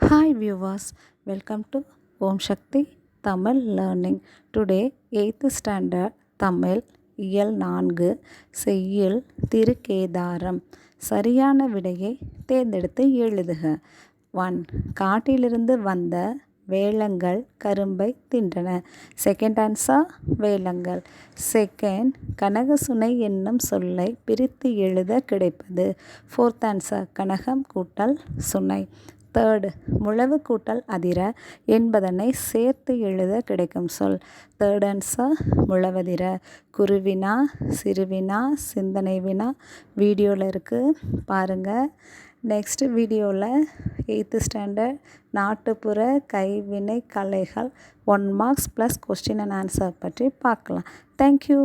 Hi viewers welcome to Om Sakthi Tamil learning today eighth standard Tamil இயல் நான்கு செய்யுள் திருக்கேதாரம் சரியான விடையை தேர்ந்தெடுத்து எழுதுக ஒன் காட்டிலிருந்து வந்த வேலங்கள் கரும்பை தின்றன. செகண்ட் ஆன்சர் வேலங்கள் செகண்ட் கனகசுனை என்னும் சொல்லை பிரித்து எழுத கிடைப்பது. ஃபோர்த் ஆன்சர் கனகம் கூட்டல் சுனை. தேர்டு முழவு கூட்டல் அதிர என்பதனை சேர்த்து எழுத கிடைக்கும் சொல். தேர்ட் ஆன்சர் முழவதிர. குருவினா சிறுவினா சிந்தனை வினா. வீடியோவில் இருக்குது பாருங்கள் நெக்ஸ்ட் வீடியோவில் எயித்து ஸ்டாண்டர்ட் நாட்டுப்புற கைவினை கலைகள் one marks plus question and answer பற்றி பார்க்கலாம். Thank you